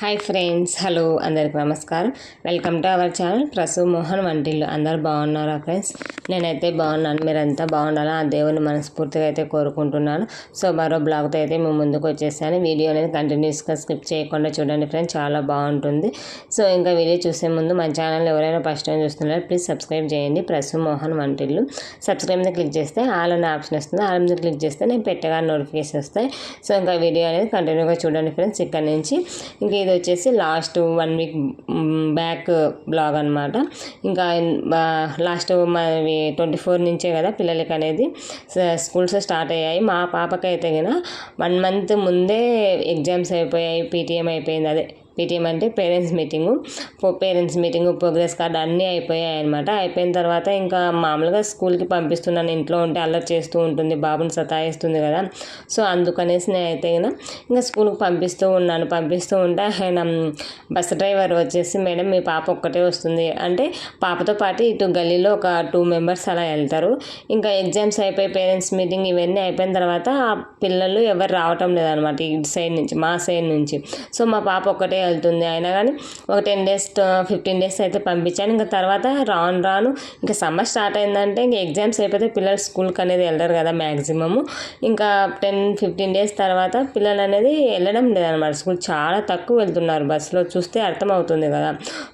Hi friends hello అందరికి నమస్కారం. Welcome to our channel Prasu Mohan వంటిల్లు. అందరు బాగున్నారా ఫ్రెండ్స్? నేనైతే బాగున్నాను. మీరంతా బాగుండాలా ఆ దేవుని మనస్ఫూర్తిగా అయితే కోరుకుంటున్నాను. సో మరో బ్లాగ్తో అయితే మేము ముందుకు వచ్చేసాను. వీడియో అనేది కంటిన్యూస్గా స్కిప్ చేయకుండా చూడండి ఫ్రెండ్స్. చాలా బాగుంటుంది. సో ఇంకా వీడియో చూసే ముందు మన ఛానల్ ఎవరైనా ఫస్ట్ టైం చూస్తున్నారో ప్లీజ్ సబ్స్క్రైబ్ చేయండి. ప్రసు మోహన్ వంటిల్లు. సబ్స్క్రైబ్ మీద క్లిక్ చేస్తే ఆల్ అనే ఆప్షన్ వస్తుంది. ఆల్ మీద క్లిక్ చేస్తే నేను పెట్టగా నోటిఫికేషన్ వస్తాయి. సో ఇంకా వీడియో అనేది కంటిన్యూగా చూడండి ఫ్రెండ్స్ ఇక్కడ నుంచి. ఇంకా ఇది వచ్చేసి last one week back blog అనమాట ఇంకా లాస్ట్ మా ట్వంటీ ఫోర్ నుంచే కదా పిల్లలకి అనేది స్కూల్స్ స్టార్ట్ అయ్యాయి. మా పాపకైతే కదా వన్ మంత్ ముందే ఎగ్జామ్స్ అయిపోయాయి పీటీఎం అయిపోయింది అదే. పీటీఎం అంటే parents meeting. Parents meeting progress card అన్నీ అయిపోయాయి అనమాట అయిపోయిన తర్వాత ఇంకా మామూలుగా స్కూల్కి పంపిస్తున్నాను ఇంట్లో ఉంటే అల్లరి చేస్తూ ఉంటుంది బాబుని సతాయిస్తుంది కదా. సో అందుకనేసి నేనైతే ఇంకా స్కూల్కి పంపిస్తూ ఉన్నాను. పంపిస్తూ ఉంటే ఆయన బస్ డ్రైవర్ వచ్చేసి మేడం మీ పాప ఒక్కటే వస్తుంది. అంటే పాపతో పాటు ఇటు గల్లీలో ఒక టూ మెంబర్స్ అలా వెళ్తారు. ఇంకా ఎగ్జామ్స్ అయిపోయి పేరెంట్స్ మీటింగ్ ఇవన్నీ అయిపోయిన తర్వాత ఆ పిల్లలు ఎవరు రావటం లేదనమాట ఇటు సైడ్ నుంచి మా సైడ్ నుంచి. సో మా పాప ఒక్కటే వెళ్తుంది అయినా కానీ ఒక టెన్ డేస్ ఫిఫ్టీన్ డేస్ అయితే పంపించాను. ఇంకా తర్వాత రాను రాను ఇంకా సమ్మర్ స్టార్ట్ అయిందంటే ఇంకా ఎగ్జామ్స్ అయిపోతే పిల్లలు స్కూల్కి అనేది వెళ్ళరు కదా మ్యాక్సిమము ఇంకా టెన్ ఫిఫ్టీన్ డేస్ తర్వాత పిల్లలు అనేది వెళ్ళడం లేదనమాట స్కూల్ చాలా తక్కువ వెళ్తున్నారు బస్సులో. చూస్తే అర్థమవుతుంది కదా.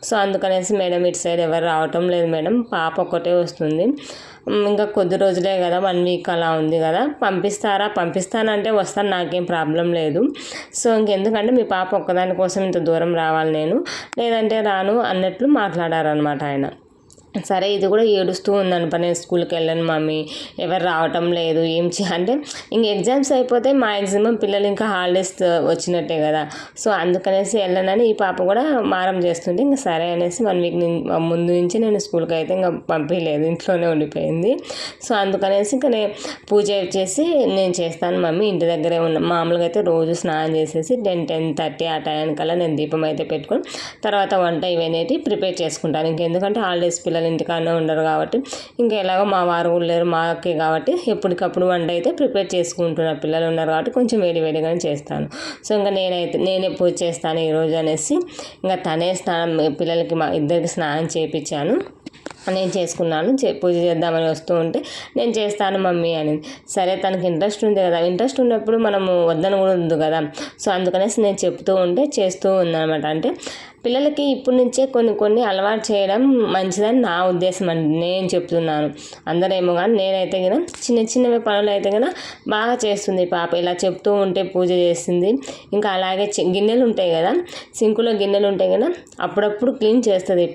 సో అందుకనేసి మేడం ఇటు సైడ్ ఎవరు రావటం లేదు మేడం. పాప ఒక్కటే వస్తుంది. ఇంకా కొద్ది రోజులే కదా వన్ వీక్ అలా ఉంది కదా. పంపిస్తారా? పంపిస్తానంటే వస్తాను నాకేం ప్రాబ్లం లేదు. సో ఇంకెందుకంటే మీ పాప ఒక్కదాని కోసం ఇంత దూరం రావాలి నేను. లేదంటే రాను అన్నట్లు మాట్లాడారనమాట ఆయన. సరే ఇది కూడా ఏడుస్తూ ఉందనుప నేను స్కూల్కి వెళ్ళను మమ్మీ. ఎవరు రావటం లేదు. ఏం చే అంటే ఇంక ఎగ్జామ్స్ అయిపోతే మ్యాక్సిమం పిల్లలు ఇంకా హాలిడేస్ వచ్చినట్టే కదా. సో అందుకనేసి వెళ్ళనని ఈ పాప కూడా మారం చేస్తుంటే ఇంకా సరే అనేసి వన్ వీక్ ముందు నుంచి నేను స్కూల్కి అయితే ఇంకా పంపించలేదు ఇంట్లోనే ఉండిపోయింది. సో అందుకనేసి ఇంకా నేను పూజ చేసి నేను చేస్తాను మమ్మీ. ఇంటి దగ్గరే ఉన్న మామూలుగా అయితే రోజు స్నానం చేసేసి టెన్ టెన్ థర్టీ ఆ టైంకల్లా నేను దీపం అయితే పెట్టుకొని తర్వాత వంట ఇవన్నీ ప్రిపేర్ చేసుకుంటాను. ఇంకెందుకంటే హాలిడేస్ పిల్లలు పిల్లలు ఇంటికాడనే ఉండరు కాబట్టి ఇంకా ఎలాగో మా వారు కూడా లేరు మాకే కాబట్టి ఎప్పటికప్పుడు వంట అయితే ప్రిపేర్ చేసుకుంటున్నా పిల్లలు ఉన్నారు కాబట్టి కొంచెం వేడి వేడిగానే చేస్తాను. సో ఇంకా నేనైతే నేనే పూజ చేస్తాను ఈరోజు అనేసి ఇంకా తనే స్నానం పిల్లలకి మా ఇద్దరికి స్నానం చేయించాను నేను చేసుకున్నాను. పూజ చేద్దామని వస్తూ ఉంటే నేను చేస్తాను మమ్మీ అని. సరే తనకి ఇంట్రెస్ట్ ఉంది కదా. ఇంట్రెస్ట్ ఉన్నప్పుడు మనము వద్దని కూడా ఉంది కదా. సో అందుకనేసి నేను చెప్తూ ఉంటే చేస్తూ ఉందనమాట అంటే పిల్లలకి ఇప్పటి నుంచే కొన్ని కొన్ని అలవాటు చేయడం మంచిదని నా ఉద్దేశం అండి. నేను చెప్తున్నాను. అందరేమో కానీ నేనైతే కదా చిన్న చిన్నవి పనులు అయితే కదా బాగా చేస్తుంది పాప. ఇలా చెప్తూ ఉంటే పూజ చేస్తుంది. ఇంకా అలాగే గిన్నెలు ఉంటాయి కదా సింకులో గిన్నెలు ఉంటాయి కదా అప్పుడప్పుడు క్లీన్ చేస్తుంది.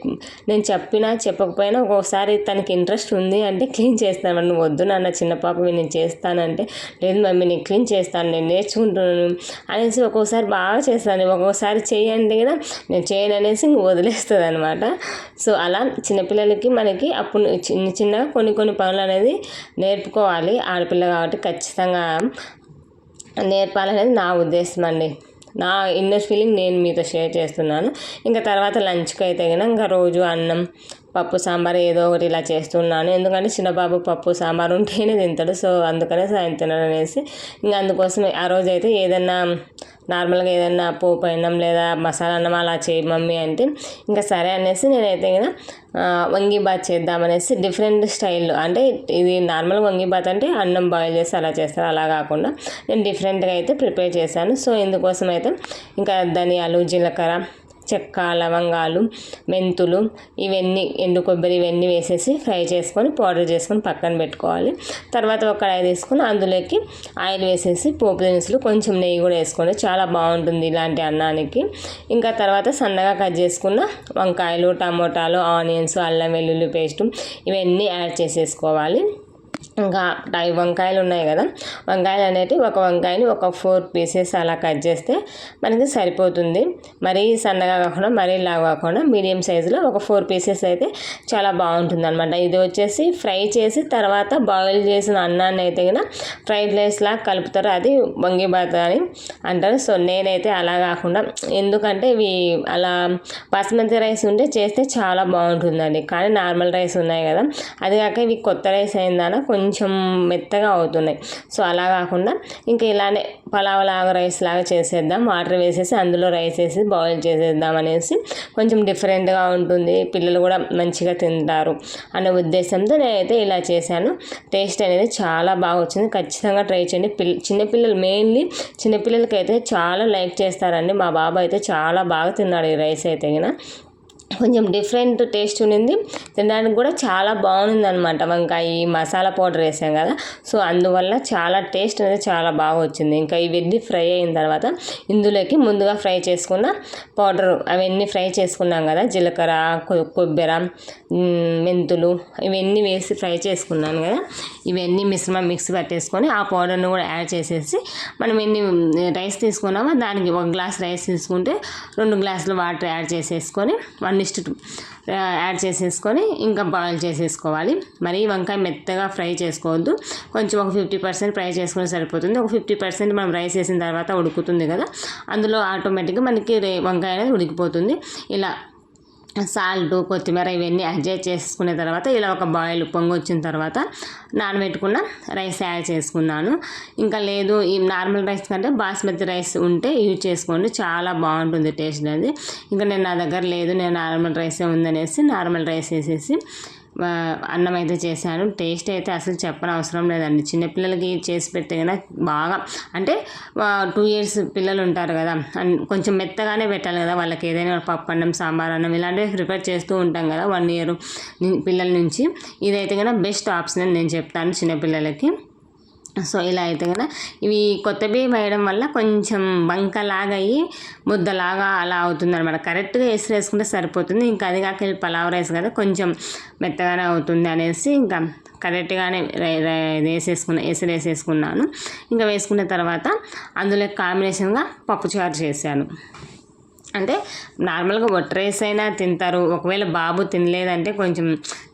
నేను చెప్పినా చెప్పకపోయినా ఒక్కొక్కసారి తనకి ఇంట్రెస్ట్ ఉంది అంటే క్లీన్ చేస్తాను. నువ్వు వద్దు నాన్న చిన్న పాపవి నేను చేస్తానంటే లేదు మమ్మీ నేను క్లీన్ చేస్తాను నేను నేర్చుకుంటున్నాను అనేసి ఒక్కొక్కసారి బాగా చేస్తాను. ఒక్కొక్కసారి చేయండి కదా నేను చేయననేసి అనేసి వదిలేస్తుంది అనమాట సో అలా చిన్నపిల్లలకి మనకి అప్పుడు చిన్న చిన్నగా కొన్ని కొన్ని పనులు అనేది నేర్పుకోవాలి. ఆడపిల్ల కాబట్టి ఖచ్చితంగా నేర్పాలనేది నా ఉద్దేశం అండి. నా ఇన్నర్ ఫీలింగ్ నేను మీతో షేర్ చేస్తున్నాను. ఇంకా తర్వాత లంచ్కి అయితే కనుక ఇంకా రోజు అన్నం పప్పు సాంబార్ ఏదో ఒకటి ఇలా చేస్తున్నాను. ఎందుకంటే చిన్నబాబు పప్పు సాంబార్ ఉంటేనే తింటాడు. సో అందుకనే సాయం తినడనేసి ఇంకా అందుకోసం ఆ రోజు అయితే ఏదన్నా నార్మల్గా ఏదైనా పోపు అన్నం లేదా మసాలా అన్నం అలా చేయి మమ్మీ అంటే ఇంకా సరే అనేసి నేనైతే కదా వంగిబాత్ చేద్దామనేసి డిఫరెంట్ స్టైల్లో అంటే ఇది నార్మల్ వంగిబాత్ అంటే అన్నం బాయిల్ చేసి అలా చేస్తారు. అలా కాకుండా నేను డిఫరెంట్గా అయితే ప్రిపేర్ చేశాను. సో ఇందుకోసం అయితే ఇంకా ధనియాలు జీలకర్ర చెక్క లవంగాలు మెంతులు ఇవన్నీ ఎండు కొబ్బరి ఇవన్నీ వేసేసి ఫ్రై చేసుకొని పౌడర్ చేసుకొని పక్కన పెట్టుకోవాలి. తర్వాత ఒక కడాయి తీసుకొని అందులోకి ఆయిల్ వేసేసి పోపు దినుసులు కొంచెం నెయ్యి కూడా వేసుకోండి. చాలా బాగుంటుంది ఇలాంటి అన్నానికి. ఇంకా తర్వాత సన్నగా కట్ చేసుకున్న వంకాయలు టమోటాలు ఆనియన్స్ అల్లం వెల్లుల్లి పేస్టు ఇవన్నీ యాడ్ చేసేసుకోవాలి. ఇంకా అవి వంకాయలు ఉన్నాయి కదా. వంకాయలు అనేటివి ఒక వంకాయని ఒక ఫోర్ పీసెస్ అలా కట్ చేస్తే మనకి సరిపోతుంది. మరీ సన్నగా కాకుండా మరీ లాగా కాకుండా మీడియం సైజులో ఒక ఫోర్ పీసెస్ అయితే చాలా బాగుంటుంది అనమాట ఇది వచ్చేసి ఫ్రై చేసి తర్వాత బాయిల్ చేసిన అన్నాన్ని అయితే కనుక ఫ్రైడ్ రైస్ లాగా కలుపుతారు. అది వంగిబాత అని అంటారు. సో నేనైతే అలా కాకుండా ఎందుకంటే ఇవి అలా బాస్మతి రైస్ ఉంటే చేస్తే చాలా బాగుంటుందండి. కానీ నార్మల్ రైస్ ఉన్నాయి కదా. అది కాక ఇవి కొత్త రైస్ అయిందన కొంచెం కొంచెం మెత్తగా అవుతున్నాయి. సో అలా కాకుండా ఇంకా ఇలానే పలావ్ లాగా రైస్ లాగా చేసేద్దాం. వాటర్ వేసేసి అందులో రైస్ వేసి బాయిల్ చేసేద్దాం అనేసి కొంచెం డిఫరెంట్గా ఉంటుంది. పిల్లలు కూడా మంచిగా తింటారు అనే ఉద్దేశంతో నేనైతే ఇలా చేశాను. టేస్ట్ అనేది చాలా బాగా వచ్చింది. ఖచ్చితంగా ట్రై చేయండి. పిల్ల చిన్నపిల్లలు మెయిన్లీ చిన్నపిల్లలకి అయితే చాలా లైక్ చేస్తారండి. మా బాబు అయితే చాలా బాగా తిన్నాడు ఈ రైస్ అయితే కొంచెం డిఫరెంట్ టేస్ట్ ఉండింది. తినడానికి కూడా చాలా బాగుంది అనమాట వంకాయ మసాలా పౌడర్ వేసాం కదా. సో అందువల్ల చాలా టేస్ట్ అనేది చాలా బాగా వచ్చింది. ఇంకా ఇవన్నీ ఫ్రై అయిన తర్వాత ఇందులోకి ముందుగా ఫ్రై చేసుకున్న పౌడర్ అవన్నీ ఫ్రై చేసుకున్నాం కదా. జీలకర్ర కొబ్బరి మెంతులు ఇవన్నీ వేసి ఫ్రై చేసుకున్నాను కదా. ఇవన్నీ మిశ్రమం మిక్స్ పట్టేసుకొని ఆ పౌడర్ను కూడా యాడ్ చేసేసి మనం ఎన్ని రైస్ తీసుకున్నామో దానికి ఒక గ్లాస్ రైస్ తీసుకుంటే రెండు గ్లాసులు వాటర్ యాడ్ చేసేసుకొని వన్ వన్ ఇస్ట్ యాడ్ చేసేసుకొని ఇంకా బాయిల్ చేసేసుకోవాలి. మరి వంకాయ మెత్తగా ఫ్రై చేసుకోవద్దు. కొంచెం ఒక ఫిఫ్టీ పర్సెంట్ ఫ్రై చేసుకుని సరిపోతుంది. ఒక ఫిఫ్టీ పర్సెంట్ మనం రైస్ వేసిన తర్వాత ఉడుకుతుంది కదా. అందులో ఆటోమేటిక్గా మనకి వంకాయ అనేది ఉడికిపోతుంది. ఇలా సాల్ట్ కొత్తిమీర ఇవన్నీ అడ్జస్ట్ చేసుకున్న తర్వాత ఇలా ఒక బాయిల్ పొంగి వచ్చిన తర్వాత నానబెట్టుకున్న రైస్ యాడ్ చేసుకున్నాను. ఇంకా లేదు ఈ నార్మల్ రైస్ కంటే బాస్మతి రైస్ ఉంటే యూజ్ చేసుకోండి. చాలా బాగుంటుంది టేస్ట్ అనేది. ఇంకా నేను నా దగ్గర లేదు నేను నార్మల్ రైసే ఉందనేసి నార్మల్ రైస్ వేసేసి అన్నం అయితే చేశాను. టేస్ట్ అయితే అసలు చెప్పని అవసరం లేదండి చిన్నపిల్లలకి చేసి పెడితే కదా బాగా. అంటే టూ ఇయర్స్ పిల్లలు ఉంటారు కదా కొంచెం మెత్తగానే పెట్టాలి కదా వాళ్ళకి ఏదైనా పప్పు అన్నం సాంబార్ అన్నం ఇలాంటివి ప్రిపేర్ చేస్తూ ఉంటాం కదా వన్ ఇయర్ పిల్లల నుంచి. ఇదైతే కదా బెస్ట్ ఆప్షన్ అని నేను చెప్తాను చిన్నపిల్లలకి సో ఇలా అయితే కదా. ఇవి కొత్త బియ్యం వేయడం వల్ల కొంచెం బంకలాగా అయ్యి ముద్దలాగా అలా అవుతుంది అనమాట కరెక్ట్గా ఎసురు వేసుకుంటే సరిపోతుంది. ఇంకా అది కాక పలావ్ రైస్ కదా కొంచెం మెత్తగానే అవుతుంది అనేసి ఇంకా కరెక్ట్గానే వేసేసుకున్న ఎసురు వేసేసుకున్నాను. ఇంకా వేసుకున్న తర్వాత అందులో కాంబినేషన్గా పప్పుచారు చేశాను. అంటే నార్మల్గా ఒట్టి రైస్ అయినా తింటారు. ఒకవేళ బాబు తినలేదంటే కొంచెం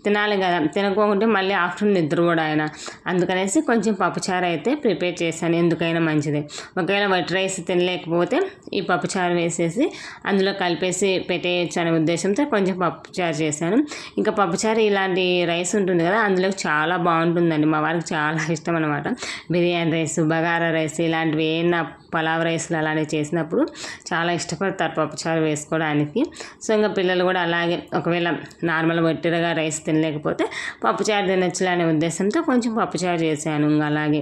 తినాలి కదా. తినకోకుంటే మళ్ళీ ఆఫ్టర్నూన్ నిద్ర కూడా ఆయన. అందుకనేసి కొంచెం పప్పుచారు అయితే ప్రిపేర్ చేశాను. ఎందుకైనా మంచిది. ఒకవేళ వైట్ రైస్ తినలేకపోతే ఈ పప్పుచారు వేసేసి అందులో కలిపేసి పెట్టేయచ్చు అనే ఉద్దేశంతో కొంచెం పప్పుచారు చేశాను. ఇంకా పప్పుచారు ఇలాంటి రైస్ ఉంటుంది కదా అందులో చాలా బాగుంటుందండి. మా వారికి చాలా ఇష్టం అనమాట బిర్యానీ రైస్ బగారా రైస్ ఇలాంటివి ఏమైనా పలావ్ రైస్లు అలానే చేసినప్పుడు చాలా ఇష్టపడతారు పప్పుచారు వేసుకోవడానికి. సో ఇంకా పిల్లలు కూడా అలాగే ఒకవేళ నార్మల్ ఒట్టిరగా రైస్ తినలేకపోతే పప్పుచారు తినచ్చులే అనే ఉద్దేశంతో కొంచెం పప్పుచారు చేశాను. ఇంకా అలాగే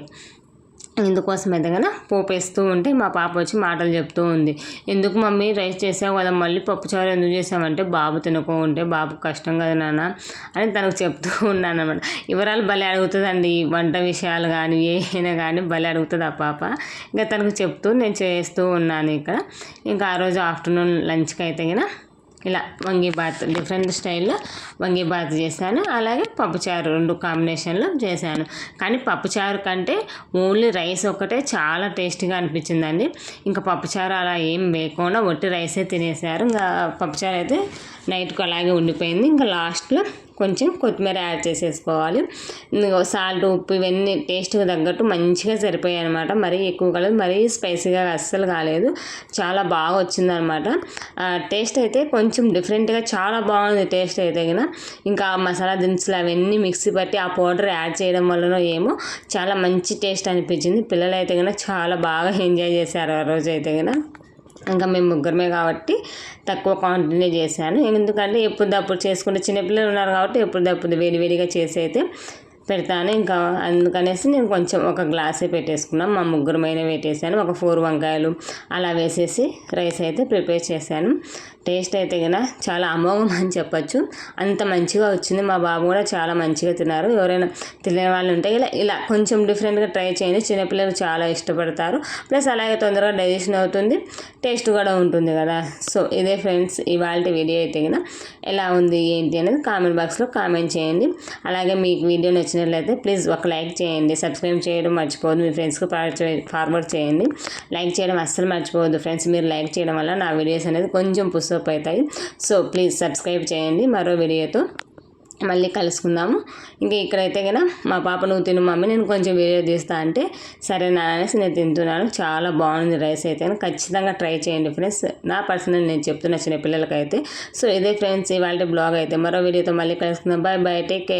ఇందుకోసం అయితే పోపేస్తూ ఉంటే మా పాప వచ్చి మాటలు చెప్తూ ఉంది. ఎందుకు మమ్మీ రైస్ చేసావు కదా? మళ్ళీ పప్పు చారు ఎందుకు చేసామంటే బాబు తినకో ఉంటే బాబు కష్టం కదా నాన్న అని తనకు చెప్తూ ఉన్నాను అనమాట వివరాలు భలే అడుగుతుందండి వంట విషయాలు కానీ ఏమైనా కానీ భలే అడుగుతుంది ఆ పాప ఇంకా తనకు చెప్తూ నేను చేస్తూ ఉన్నాను ఇక్కడ. ఇంకా ఆ రోజు ఆఫ్టర్నూన్ లంచ్కి అయితే కదా ఇలా వంగిబాత్ డిఫరెంట్ స్టైల్లో వంగిబాత్ చేశాను. అలాగే పప్పుచారు రెండు కాంబినేషన్లో చేశాను. కానీ పప్పుచారు కంటే ఓన్లీ రైస్ ఒకటే చాలా టేస్టీగా అనిపించిందండి. ఇంకా పప్పుచారు అలా ఏం వేయకుండా ఒట్టి రైసే తినేసారు ఇంకా పప్పుచారు అయితే నైట్కు అలాగే ఉండిపోయింది. ఇంకా లాస్ట్లో కొంచెం కొత్తిమీర యాడ్ చేసేసుకోవాలి. సాల్ట్ ఉప్పు ఇవన్నీ టేస్ట్కి తగ్గట్టు మంచిగా సరిపోయాయి అనమాట మరీ ఎక్కువ కాలేదు మరీ స్పైసీగా అస్సలు కాలేదు. చాలా బాగా వచ్చిందనమాట టేస్ట్ అయితే కొంచెం డిఫరెంట్గా చాలా బాగుంది టేస్ట్ అయితే కనుక ఇంకా మసాలా దినుసులు అవన్నీ మిక్సీ పట్టి ఆ పౌడర్ యాడ్ చేయడం వలన ఏమో చాలా మంచి టేస్ట్ అనిపించింది. పిల్లలు అయితే కనుక చాలా బాగా ఎంజాయ్ చేశారు ఆ రోజు అయితే కనుక ఇంకా మేము ముగ్గురమే కాబట్టి తక్కువ క్వాంటిటీనే చేశాను. ఎందుకంటే ఎప్పుడు చేసుకుంటే చిన్నపిల్లలు ఉన్నారు కాబట్టి ఎప్పుడు వేడివేడిగా వేడి వేడిగా చేసి అయితే పెడతాను. ఇంకా అందుకనేసి నేను కొంచెం ఒక గ్లాసే పెట్టేసుకున్నాం. మా ముగ్గురమైన పెట్టేసాను ఒక ఫోర్ వంకాయలు అలా వేసేసి రైస్ అయితే ప్రిపేర్ చేశాను. టేస్ట్ అయితే కదా చాలా అమోఘం అని చెప్పచ్చు. అంత మంచిగా వచ్చింది. మా బాబు కూడా చాలా మంచిగా తిన్నారు. ఎవరైనా తినే వాళ్ళు ఉంటే ఇలా ఇలా కొంచెం డిఫరెంట్గా ట్రై చేయండి. చిన్నపిల్లలు చాలా ఇష్టపడతారు. ప్లస్ అలాగే తొందరగా డైజెషన్ అవుతుంది. టేస్ట్ కూడా ఉంటుంది కదా. సో ఇదే ఫ్రెండ్స్ ఇవాళ వీడియో అయితే కదా. ఎలా ఉంది ఏంటి అనేది కామెంట్ బాక్స్లో కామెంట్ చేయండి. అలాగే మీకు వీడియో నచ్చినట్లయితే ప్లీజ్ ఒక లైక్ చేయండి. సబ్స్క్రైబ్ చేయడం మర్చిపోదు మీ ఫ్రెండ్స్కి ఫార్వర్డ్ చేయండి. లైక్ చేయడం అస్సలు మర్చిపోవద్దు. ఫ్రెండ్స్ మీరు లైక్ చేయడం వల్ల నా వీడియోస్ అనేది కొంచెం పుస్తకం సోప్ అవుతాయి సో ప్లీజ్ సబ్స్క్రైబ్ చేయండి. మరో వీడియోతో మళ్ళీ కలుసుకుందాము. ఇంకా ఇక్కడైతే కదా మా పాప నువ్వు తిను మమ్మీ నేను కొంచెం వీడియో తీస్తా అంటే సరే నా అనేసి నేను తింటున్నాను. చాలా బాగుంది రైస్ అయితే ఖచ్చితంగా ట్రై చేయండి ఫ్రెండ్స్. నా పర్సనల్ నేను చెప్తున్నా చిన్న పిల్లలకైతే. సో ఇదే ఫ్రెండ్స్ ఇవాళ బ్లాగ్ అయితే. మరో వీడియోతో మళ్ళీ కలుసుకుందాం. Bye bye. Take care.